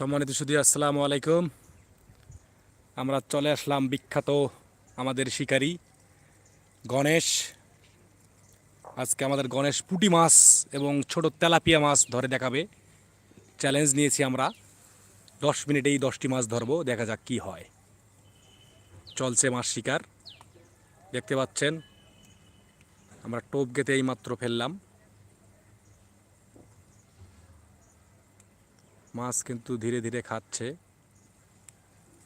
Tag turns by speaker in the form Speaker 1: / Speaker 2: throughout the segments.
Speaker 1: সম্মানিত সুদী আসসালামু আলাইকুম। আমরা চলে আসলাম বিখ্যাত আমাদের শিকারী গণেশ। আজকে আমাদের গণেশ পুঁটি মাছ এবং ছোট তেলাপিয়া মাছ ধরে দেখাবে। চ্যালেঞ্জ নিয়েছি আমরা। দশ মিনিটেই দশটি মাছ ধরবো, দেখা যাক কি হয়। চলছে মাছ শিকার। দেখতে পাচ্ছেন, আমরা টোপ গেতে এই মাত্র ফেললাম। মাছ কিন্তু ধীরে ধীরে খাচ্ছে।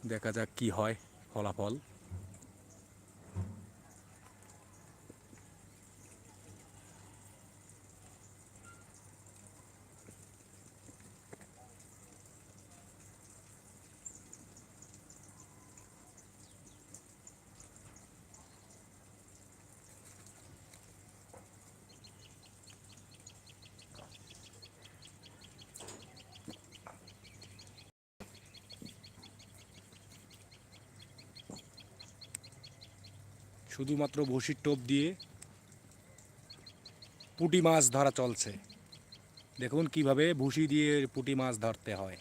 Speaker 1: দেখা যাক কি হয় ফলাফল। শুধুমাত্র বসির টোপ দিয়ে পুঁটি মাছ ধরা চলছে। দেখুন কীভাবে ভুসি দিয়ে পুটি মাছ ধরতে হয়।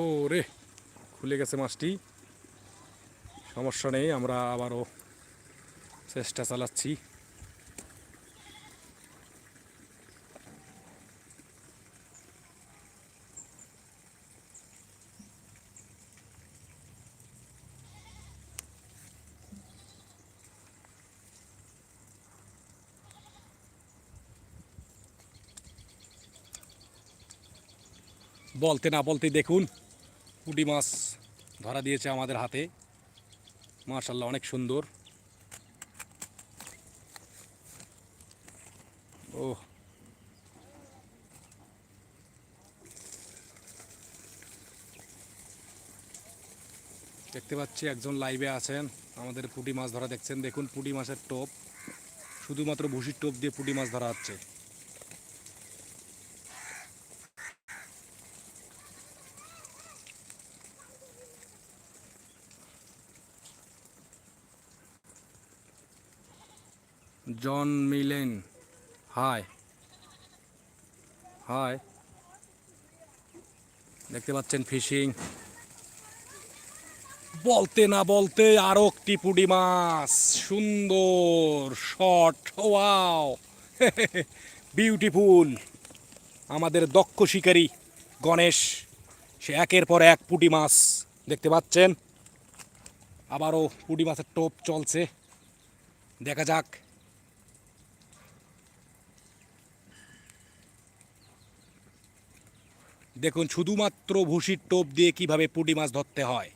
Speaker 1: ও রে, খুলে গেছে মাছটি। সমস্যা নেই, আমরা আবারও চেষ্টা চালাচ্ছি। বলতে না বলতে দেখুন পুঁটি মাছ ধরা দিয়েছে আমাদের হাতে। মার্শাল্লাহ অনেক সুন্দর। ও দেখতে পাচ্ছি একজন লাইভে আছেন, আমাদের পুঁটি মাছ ধরা দেখছেন। দেখুন, পুঁটি মাছের টোপ। শুধুমাত্র ভুসির টোপ দিয়ে পুঁটি মাছ ধরা হচ্ছে। জন মিলেন। হাই। হাই। দেখতে পাচ্ছেন ফিশিং। বলতে না বলতে আরও একটি পুডি মাছ। সুন্দর, শট, ওয়াও। বিউটিফুল। আমাদের দক্ষ শিকারী গণেশ, সে একের পর এক পুঁটি মাছ। দেখতে পাচ্ছেন? আবারও পুটি মাছের টোপ চলছে। দেখা যাক। দেখুন, শুধুমাত্র ভুসির টোপ দিয়ে কীভাবে পুঁটি মাছ ধরতে হয়।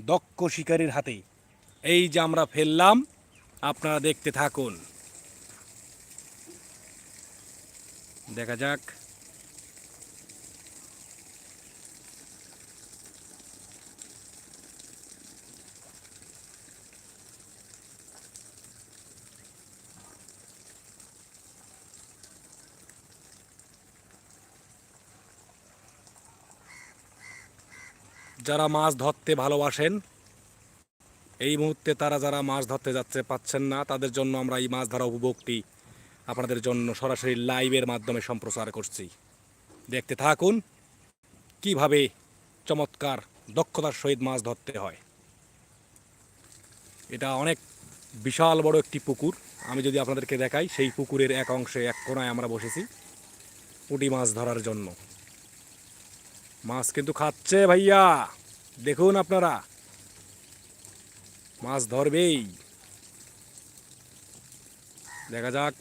Speaker 1: দক্ষ শিকারীর হাতে এই যে আমরা ফেললাম, আপনারা দেখতে থাকুন। দেখা যাক। যারা মাছ ধরতে ভালোবাসেন, এই মুহূর্তে তারা যারা মাছ ধরতে যাচ্ছে পাচ্ছেন না, তাদের জন্য আমরা এই মাছ ধরা উপভোগটি আপনাদের জন্য সরাসরি লাইভের মাধ্যমে সম্প্রচার করছি। দেখতে থাকুন কীভাবে চমৎকার দক্ষতার সহিত মাছ ধরতে হয়। এটা অনেক বিশাল বড় একটি পুকুর। আমি যদি আপনাদেরকে দেখাই, সেই পুকুরের এক অংশে এক কোনায় আমরা বসেছি পুঁটি মাছ ধরার জন্য। মাছ কিন্তু খাচ্ছে ভাইয়া। দেখুন আপনারা। মাছ ধরবেই। দেখা যাক।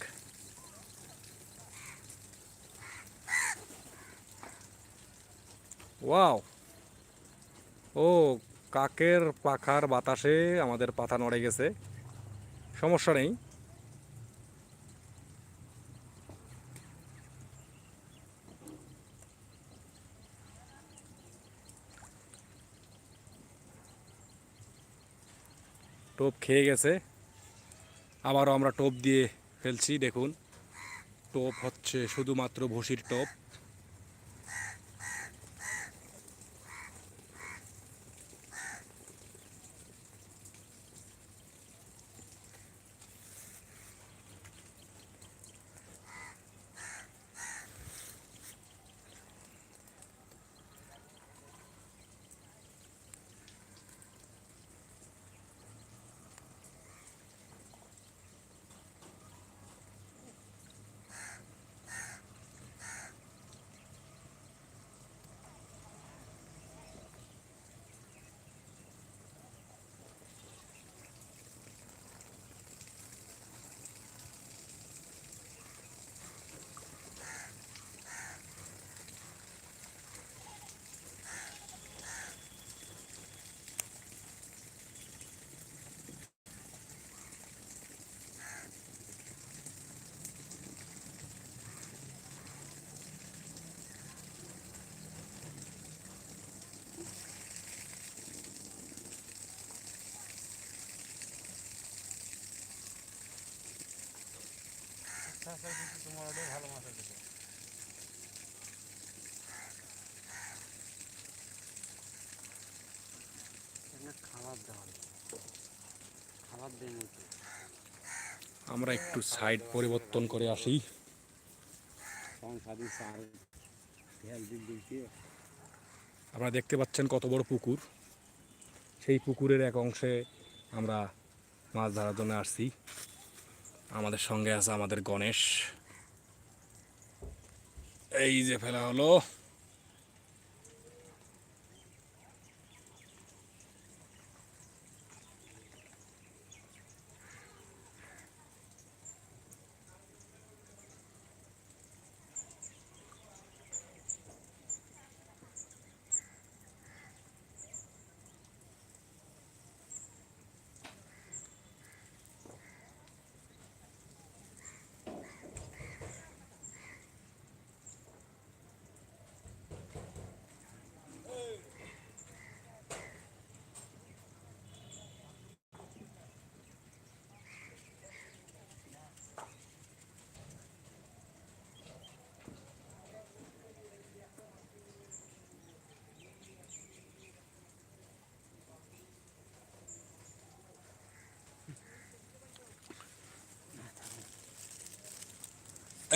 Speaker 1: ওয়াও। ও, কাকের পাখার বাতাসে আমাদের পাতা নড়ে গেছে। সমস্যা নেই। টোপ খেয়ে গেছে। আবারও আমরা টোপ দিয়ে ফেলছি দেখুন। টোপ হচ্ছে শুধুমাত্র ভুসির টোপ।
Speaker 2: তোমার ওটাই ভালো মাছ আছে খাবার দেওয়া খাবার
Speaker 1: আমরা একটু সাইড পরিবর্তন করে আসি। আপনারা দেখতে পাচ্ছেন কত বড় পুকুর। সেই পুকুরের এক অংশে আমরা মাছ ধরার জন্য আসছি। আমাদের সঙ্গে আছে আমাদের গণেশ। এই যে ফেলা হলো।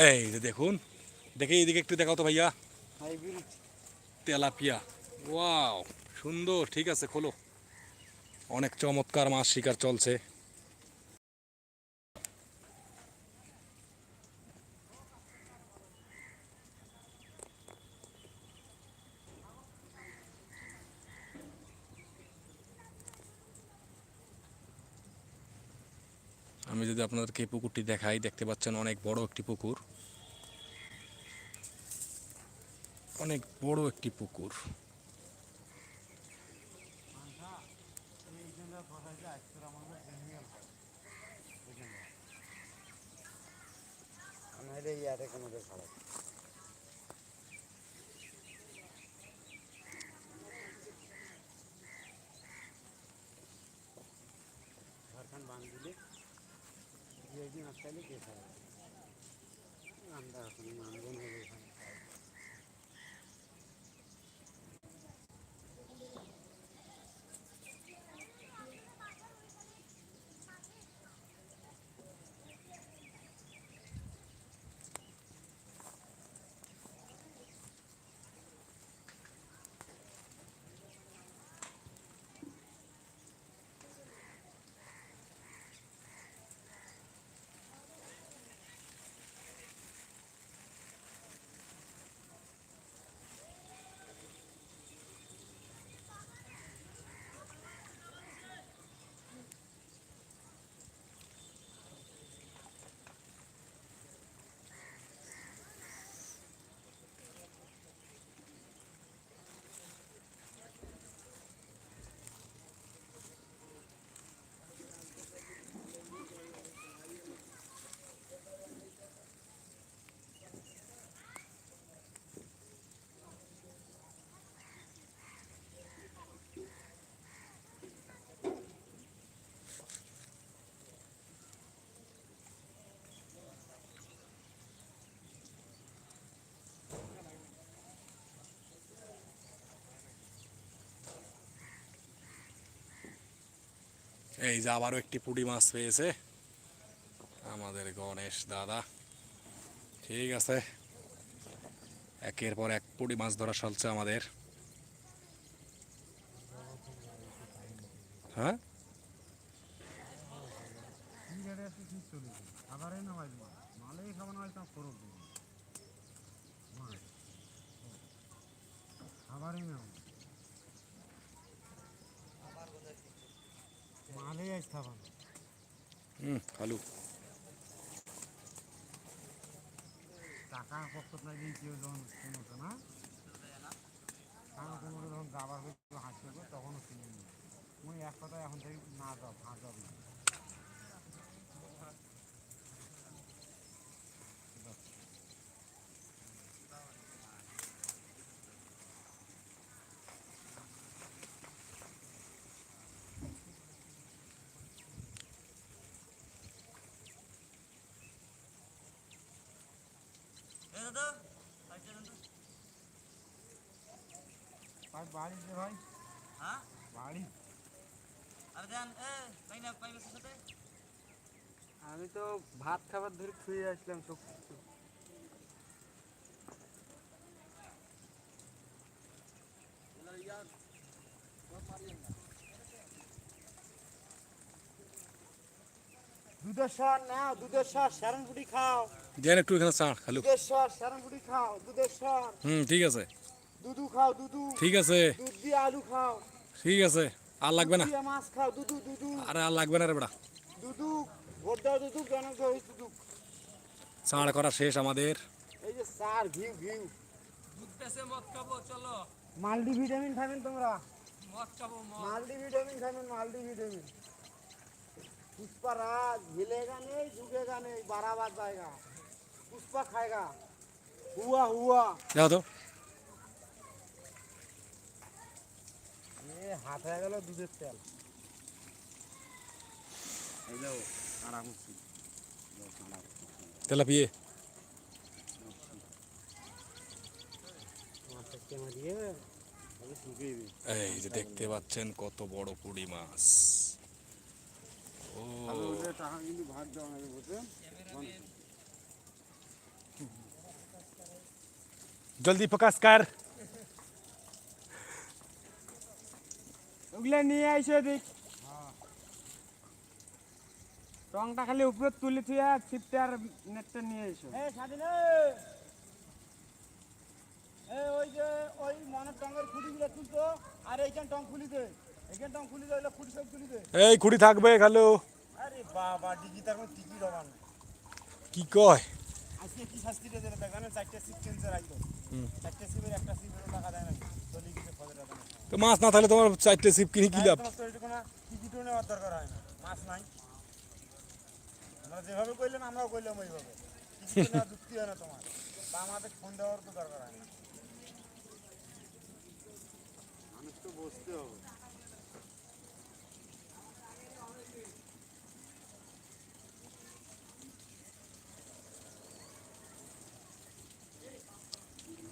Speaker 1: এই যে দেখুন দেখে এইদিকে একটু দেখাও তো ভাইয়া। তেলাপিয়া। ওয়াও সুন্দর ঠিক আছে খোলো। অনেক চমৎকার মাছ শিকার চলছে। আপনাদেরকে এই পুকুরটি দেখাই। দেখতে পাচ্ছেন অনেক বড় একটি পুকুর। অনেক বড় একটি পুকুর।
Speaker 2: কোনো দু একদিন আসতে কে খারাপ
Speaker 1: এই যে আবারও একটি পুটি মাছ পেয়েছে। আমাদের গণেশ দাদা। ঠিক আছে। একের পর এক পুঁটি মাছ ধরা চলছে আমাদের। হ্যাঁ?
Speaker 2: খাবারই ভাই মালেই খাবার না হয় তা ফরক দেবে মাছ খাবারই না মালেই আজ খাবার না
Speaker 1: হুম আলু
Speaker 2: টাকা কষ্ট নাই দিয়ে কেউ যখন কিনতো না। টাকা কোনো যখন যাবার হয়ে হাসতে হবে, তখনও কিনে নি মুই এক কথা এখন থেকে না যাও ভাঁ যাবি ভাই বাড়ি যে ভাই।
Speaker 3: হ্যাঁ?
Speaker 2: বাড়ি।
Speaker 3: আরে দেন এ পাই না পাই সাথে।
Speaker 2: আমি তো ভাত খাবার ধরে খুঁয়ে আসলাম সব কিছু। দুধের স্বর নাও দুধের স্যারন ফুটি খাও।
Speaker 1: দেন একটু এখানে চা খালু।
Speaker 2: দুধের স্যারন ফুটি খাও দুধের স্বর
Speaker 1: হুম ঠিক আছে।
Speaker 2: দুধু খাও দুধু।
Speaker 1: ঠিক আছে।
Speaker 2: দুধ দিয়ে আলু খাও।
Speaker 1: ঠিক আছে। আর লাগবে না?
Speaker 2: মাছ খাও দুধু দুধু।
Speaker 1: আরে আর লাগবে না রে বেটা।
Speaker 2: দুধু ভোট দাও দুধু জনক দাও দুধু।
Speaker 1: চাঁড় করা শেষ আমাদের।
Speaker 2: এই যে সার ঘিউ ঘিউ
Speaker 3: দুধটাছে মদ খাব চলো।
Speaker 2: মাল্টি ভিটামিন খাবেন তোমরা?
Speaker 3: মদ খাব
Speaker 2: মাল্টি ভিটামিন খাবেন মাল্টি ভিটামিন পুষ্পা রাজ মিলেগা নেই ঝুঁকেগা নেই বারাবার জায়গা। পুষ্পা খায়গা। হুয়া হুয়া।
Speaker 1: যাও তো।
Speaker 2: হাত হয়ে গেল দুধের তেল। আরাম
Speaker 1: তেলাপিয়ে এই যে দেখতে পাচ্ছেন কত বড় পুড়ি মাছ। ও
Speaker 2: টাকা কিন্তু ভাগ দেওয়া হবে বুঝছেন
Speaker 1: জলদি প্রকাশ কর।
Speaker 4: ওগুলা নিয়ে আইসো দেখ টংটা খালি উপরে তুলে থুয়া ছিপটা আর নেটটা নিয়ে আইসো।
Speaker 2: এ স্বাধীন এ ওই যে ওই মনের টঙ্গের খুঁটিগুলো তুলতো আর এইখান টং খুলি দে।
Speaker 1: এই খুঁড়ি থাকবে খালু।
Speaker 2: আরে বাবা ডিগি তার মধ্যে টিকিট হবার
Speaker 1: কি কয়। তো মাছ না থাকলে তোমার চারটে সিপ কিনে কি লাভ?
Speaker 2: তোমার না টিকিটও নেওয়ার দরকার হয় না। মাছ নাই। আমরা যেভাবে আমরাও করলাম ওইভাবে। যুক্তি হয় না তোমার। বা আমাদের ফোন দেওয়ার তো দরকার হয় না। মানুষ তো বসতে হবে।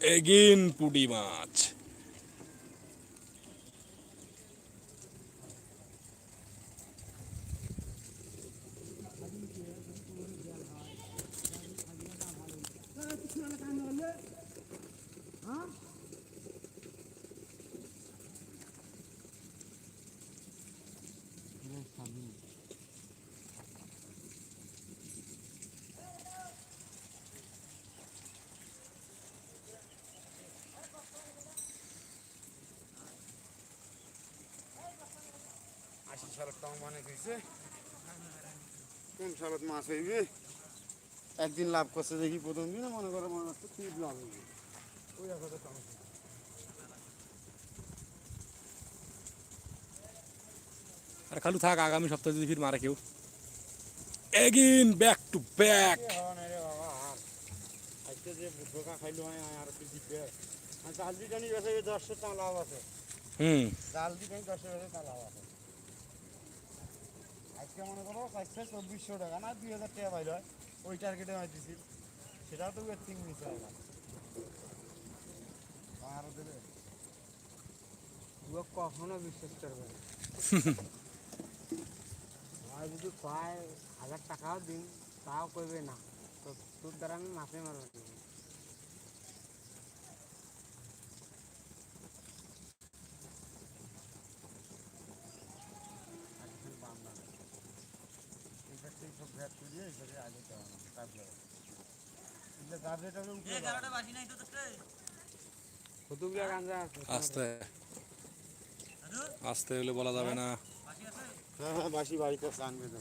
Speaker 1: এগিন পুঁটি মাছ।
Speaker 2: সালের টং মানে হয়েছে কোন সালত মাছ হইবে? একদিন লাভ করছে দেখি প্রথম দিনে মনে করে মনে হচ্ছে খুব লাভ হইবে। ওই
Speaker 1: আর খালু থাক আগামী সপ্তাহে যদি ফির মারে কেউ। এগিন ব্যাক টু ব্যাক
Speaker 2: আজকে যে ধোকা খাইলো হয় আর কি দিবে জাল নিয়ে গেছে দশশো টাকা লাভ আছে।
Speaker 1: হুম।
Speaker 2: জাল দিটা নিয়ে দশশো টাকা লাভ আছে। আজকে মনে করো চারশো চব্বিশশো টাকা না দুই হাজার টাকা পাইল হয়। ওই টার্গেটে আমি দিছি সেটাও তো তিন নিচে হবে আরও দেবে?
Speaker 4: কখনো বিশ্বাস করবে না। আর যদি কয় হাজার টাকাও দিন তাও করবে না। তো তোর দ্বারা আমি মাসে মারবো না।
Speaker 2: একদিন বান্দা এটা সেই সব ভ্যাট তুলিয়ে এটাকে আগে দেওয়া তারপরে এটা গার্ডেটাকে
Speaker 3: এ
Speaker 2: উঠে
Speaker 3: গাড়াটা বাসি নাই তো তোর
Speaker 4: কতগুলো গাঞ্জা আছে
Speaker 1: আস্তে। আস্তে হলে বলা যাবে না।
Speaker 2: হ্যাঁ হ্যাঁ বাসি বাড়িতে তো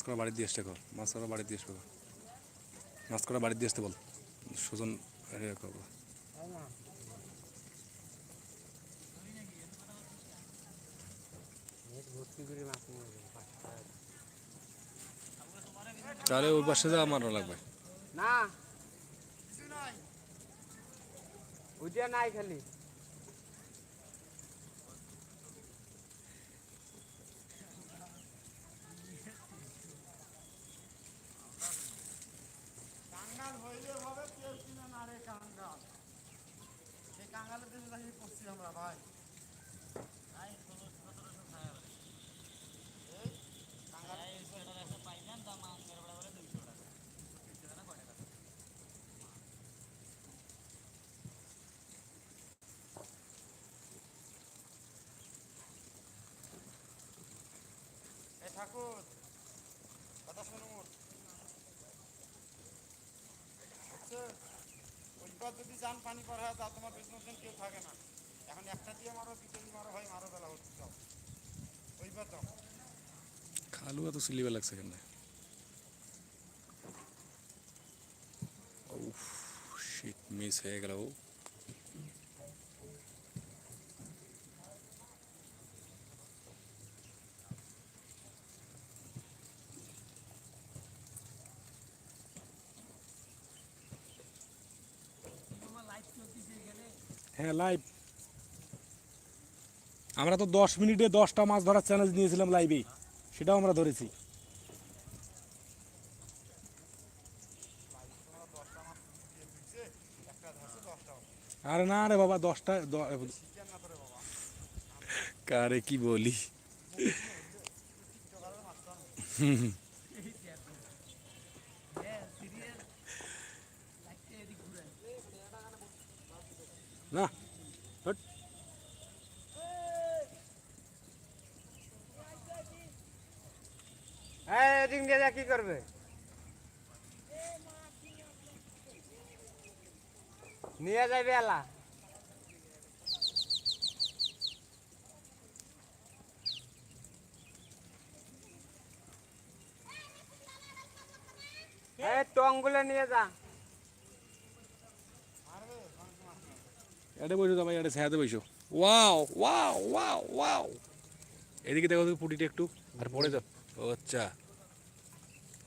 Speaker 1: মাছ করা বাড়ির দিয়ে আসতে কর। মাছ করা বাড়ির দিয়ে আসবে কর। মাছ করা বাড়ির দিয়ে আসতে বল। সুজন তাহলে ওই পাশে লাগবে।
Speaker 4: না। নাই খালি
Speaker 2: কাঙ্গাল হইলে হবে কেউ কিনে না রে কাঙ্গাল সেই কাঙ্গালের দেশে দাঁড়িয়ে করছি আমরা ভাই
Speaker 3: আই ষোলো সতেরোশো ছায়া বলে এই সোয়েটার একটা পাইলাম দাম আঙ্গের বেড়া বলে দুইশো টাকা দুইশো টাকা কয় টাকা
Speaker 2: এই ঠাকুর, কথা শুনুন? ওইবার যদি যান পানি করা হয় তা তোমার বিষ্ণুর দিন কেউ থাকে না। এখন একটা দিয়ে মারো, দুটো দিয়ে মারো ভাই মারো বেলা হচ্ছে, যাও। ওইবার যাও।
Speaker 1: খালু এত সিলিবে লাগছে কেন শিট মিস হয়ে গেল হ্যাঁ লাইভ আমরা তো দশ মিনিটে দশটা মাছ ধরার চ্যালেঞ্জ নিয়েছিলাম লাইভে সেটাও আমরা ধরেছি। আরে না রে বাবা, দশটা কারে কি বলি? না।
Speaker 4: এদিক দিয়ে যা কি করবে? নিয়ে যাবে এলা। যা।
Speaker 1: এটা বসো তোমার এটা ছায়াতে বসো। ওয়াও ওয়াও এদিকে দেখো পুটিটা একটু, আর পড়ে যাও। আচ্ছা।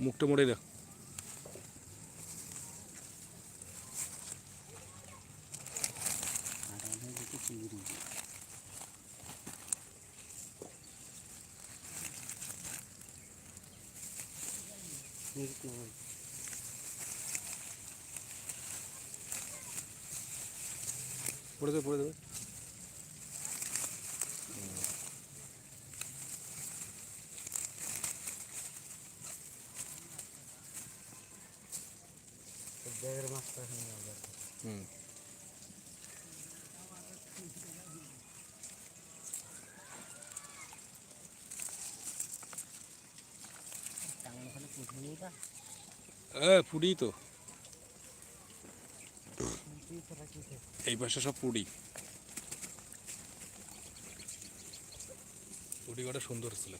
Speaker 1: মুখটা মোড়ে দে এ ফুটি তো। এই পাশে সব পুডি পুডি কটা সুন্দর ছিল,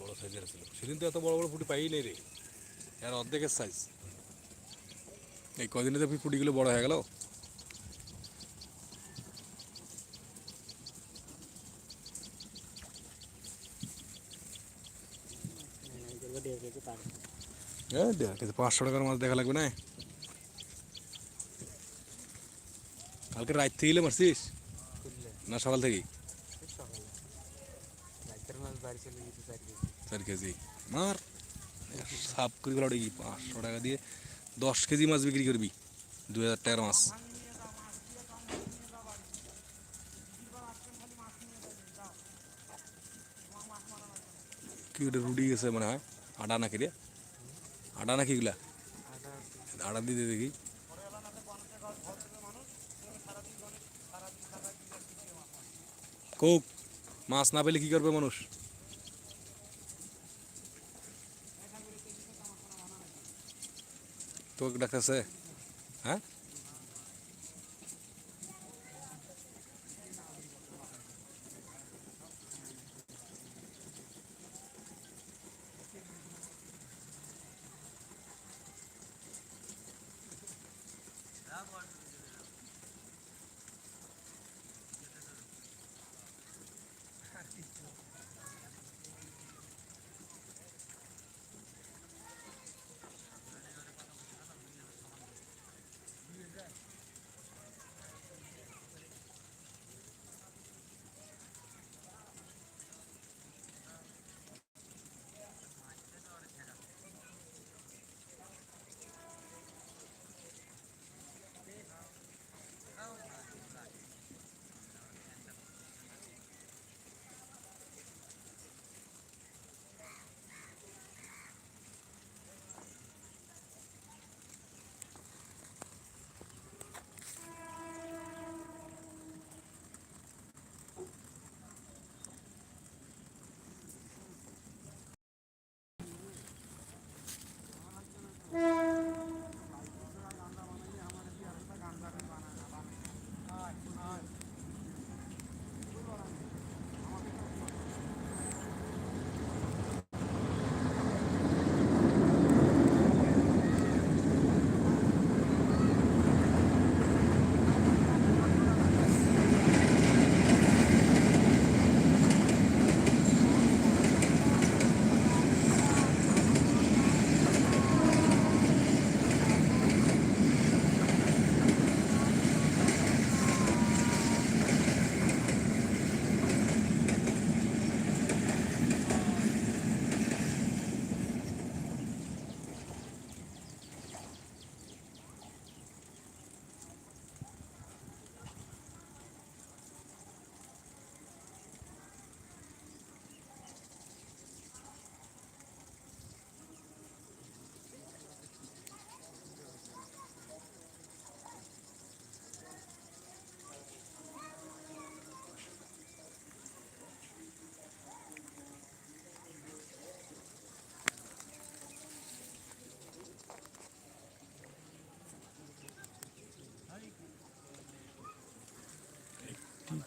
Speaker 1: বড় সাইজের ছিল। সেদিন তো এত বড় বড় পুটি পাই নেই রে। আর অর্ধেকের সাইজ এই কদিনে তো পুটিগুলো বড় হয়ে গেল
Speaker 4: এগুলো দিয়ে কেজি পারে
Speaker 1: হ্যাঁ দেখ কিন্তু পাঁচশো টাকার মাছ দেখা লাগবে না? কালকে রাত থেকে মারছিস? না সকাল
Speaker 4: গেছে চার কেজি।
Speaker 1: মার। সাপ করে গেল কি পাঁচশো টাকা দিয়ে দশ কেজি মাছ বিক্রি করবি। দু হাজার টাকার মাছ। কি ওটা রুডি গেছে মনে হয়? আটা নাকি রে? আটা নাকি এগুলা?
Speaker 4: আটা
Speaker 1: দিতে দেখি। কোক, মাছ না পেলে কি করবে মানুষ? তোকে ডাকতেছে।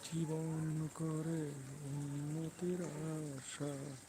Speaker 1: জীবন করে উন্নতির আশা।